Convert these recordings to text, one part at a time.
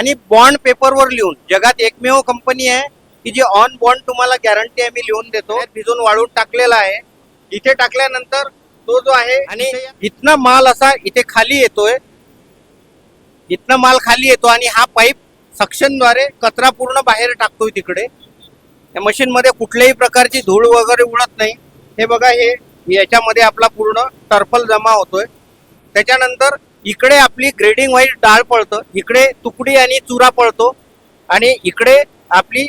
आणि बॉन्ड पेपरवर लिहून. जगात एकमेव कंपनी आहे की जी ऑन बॉन्ड तुम्हाला गॅरंटी आम्ही लिहून देतो. भिजून वाळून टाकलेला आहे. इथे टाकल्यानंतर तो जो आहे आणि इथनं माल असा इथे खाली येतोय. इथनं माल खाली येतो आणि हा पाईप सक्शनद्वारे कचरा पूर्ण बाहेर टाकतोय तिकडे. या मशीन मध्ये कुठल्याही प्रकारची धूळ वगैरे उडत नाही. हे बघा हे याच्यामध्ये आपला पूर्ण टर्फल जमा होतोय. त्याच्यानंतर इकडे आपली ग्रेडिंग वाईज डाळ पळतं इकडे तुकडी आणि चुरा पळतो आणि इकडे आपली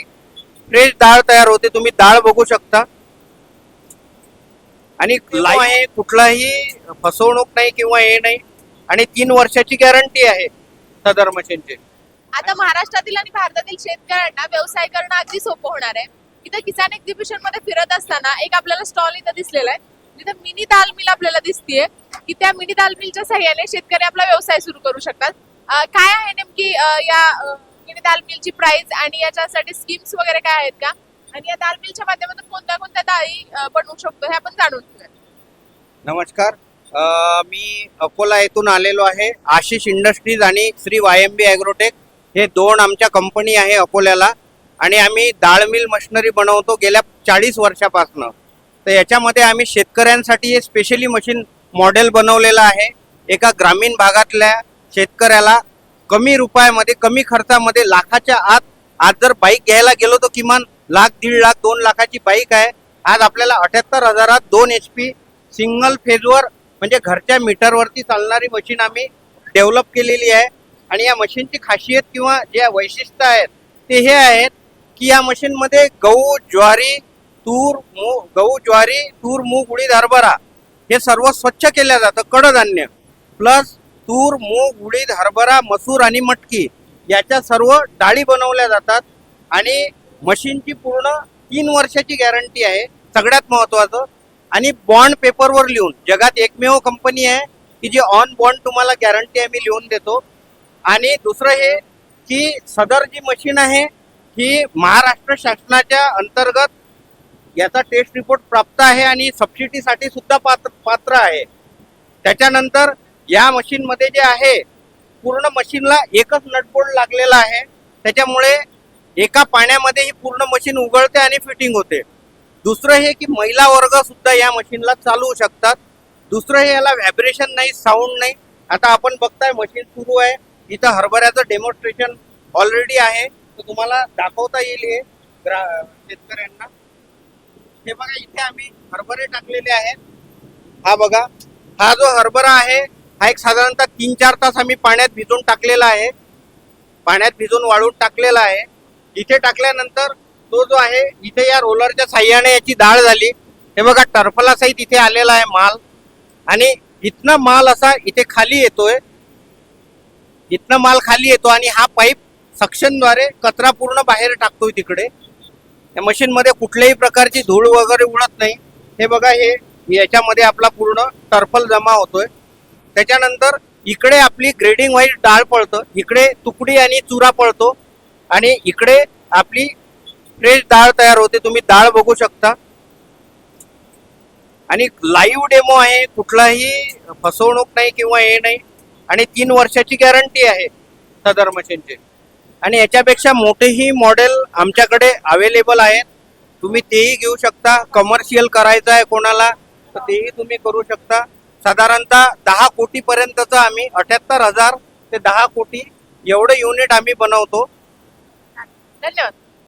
फ्रेश डाळ तयार होते तुम्ही डाळ बघू शकता. आणि आहे कुठलाही फसवणूक नाही किंवा हे नाही आणि तीन वर्षाची गॅरंटी आहे सदर मशीनची. आता महाराष्ट्रातील आणि भारतातील शेतकऱ्यांना व्यवसाय करणं अगदी सोपं होणार आहे. इथं किसान एक्झिबिशनमध्ये फिरत असताना एक आपल्याला स्टॉल इथं दिसलेला आहे. तिथे मिनी दाल मिल आपल्याला दिसतीये की त्या मिनी दाल मिलच्या सहाय्याने शेतकरी आपला व्यवसाय सुरू करू शकतात. काय आहे नेमकी या मिनी दाल मिलची प्राइस आणि याच्यासाठी स्कीम्स वगैरे काय आहेत का? आणि या दाल मिलच्या माध्यमातून कोणत्या कोणत्या डाळी बनवू शकतो हे आपण जाणून घेऊया नमस्कार. मी अकोला येथून आलेलो आहे. आशिष इंडस्ट्रीज आणि Shri Y M B agrotech हे दोन आमच्या कंपनी आहे अकोल्याला. आणि आम्ही डाळ मिल मशिनरी बनवतो गेल्या चाळीस वर्षापासनं. तर याच्यामध्ये आम्ही शेतकऱ्यांसाठी स्पेशली मशीन मॉडेल बनवलेलं आहे. एका ग्रामीण भागातल्या शेतकऱ्याला कमी रुपयामध्ये कमी खर्चामध्ये लाखाच्या आत आज जर बाईक घ्यायला गेलो तर किमान लाख दीड लाख दोन लाखाची बाईक आहे. आज आपल्याला अठ्याहत्तर हजारात दोन एच पी सिंगल फेजवर म्हणजे घरच्या मीटरवरती चालणारी मशीन आम्ही डेव्हलप केलेली आहे. आणि या मशीनची खासियत किंवा जे वैशिष्ट्य आहेत ते हे आहेत की या मशीनमध्ये गहू ज्वारी तूर मूग गहू ज्वारी तूर मूग उडीद हरभरा हे सर्व स्वच्छ केलं जातं कडधान्य. प्लस तूर मूग उडीद हरभरा मसूर आणि मटकी याच्या सर्व डाळी बनवल्या जातात आणि मशीनची पूर्ण तीन वर्षाची गॅरंटी आहे सगळ्यात महत्वाचं आणि बॉन्ड पेपरवर लिहून जगात एकमेव कंपनी आहे की जी ऑन बॉन्ड तुम्हाला गॅरंटी आम्ही लिहून देतो. आणि दुसरं हे की सदर जी मशीन आहे ही महाराष्ट्र शासनाच्या अंतर्गत याचा टेस्ट रिपोर्ट प्राप्त आहे आणि सबसिडीसाठी सुद्धा पात्र पात्र आहे. त्याच्यानंतर या मशीनमध्ये जे आहे पूर्ण मशीनला एकच नटबोल्ट लागलेला आहे. त्याच्यामुळे एका पाण्यामध्ये ही पूर्ण मशीन उघडते आणि फिटिंग होते. दुसरं हे की महिला वर्ग सुद्धा या मशीनला चालवू शकतात. दुसरं हे याला व्हायब्रेशन नाही साऊंड नाही. आता आपण बघताय मशीन सुरू आहे. इथं हरभऱ्याचं डेमॉन्स्ट्रेशन ऑलरेडी आहे. तर तुम्हाला दाखवता येईल हे. ग्रा शेतकऱ्यांना. हे बघा इथे आम्ही हरभरे टाकलेले आहेत. हा बघा हा जो हरभरा आहे हा एक साधारणतः तीन चार तास आम्ही पाण्यात भिजून टाकलेला आहे. पाण्यात भिजून वाळून टाकलेला आहे. इथे टाकल्यानंतर तो जो आहे इथे या रोलरच्या साह्याने याची डाळ झाली. हे बघा टर्फला सहित इथे आलेला आहे माल. आणि इथनं माल असा इथे खाली येतोय. इथनं माल खाली येतो आणि हा पाईप सक्शनद्वारे कचरा पूर्ण बाहेर टाकतोय तिकडे. या मशीन मध्ये कुठल्याही प्रकारची धूळ वगैरे उडत नाही. हे बघा हे याच्यामध्ये आपला पूर्ण टर्फल जमा होतोय. त्याच्यानंतर इकडे आपली ग्रेडिंग वाईज डाळ पळतं. इकडे तुकडी आणि चुरा पळतो. आणि इकडे आपली फ्रेश डाळ तयार होते. तुम्ही डाळ बघू शकता. आणि लाईव्ह डेमो आहे. कुठलाही फसवणूक नाही किंवा हे नाही. आणि तीन वर्षाची गॅरंटी आहे सदर मशीनची. आणि याच्यापेक्षा मोठेही मॉडेल आमच्याकडे अवेलेबल आहेत. तुम्ही तेही घेऊ शकता. कमर्शियल करायचं आहे कोणाला तर तेही तुम्ही करू शकता. साधारणतः दहा कोटीपर्यंतचं आम्ही अठ्याहत्तर हजार ते दहा कोटी एवढं युनिट आम्ही बनवतो. धन्यवाद.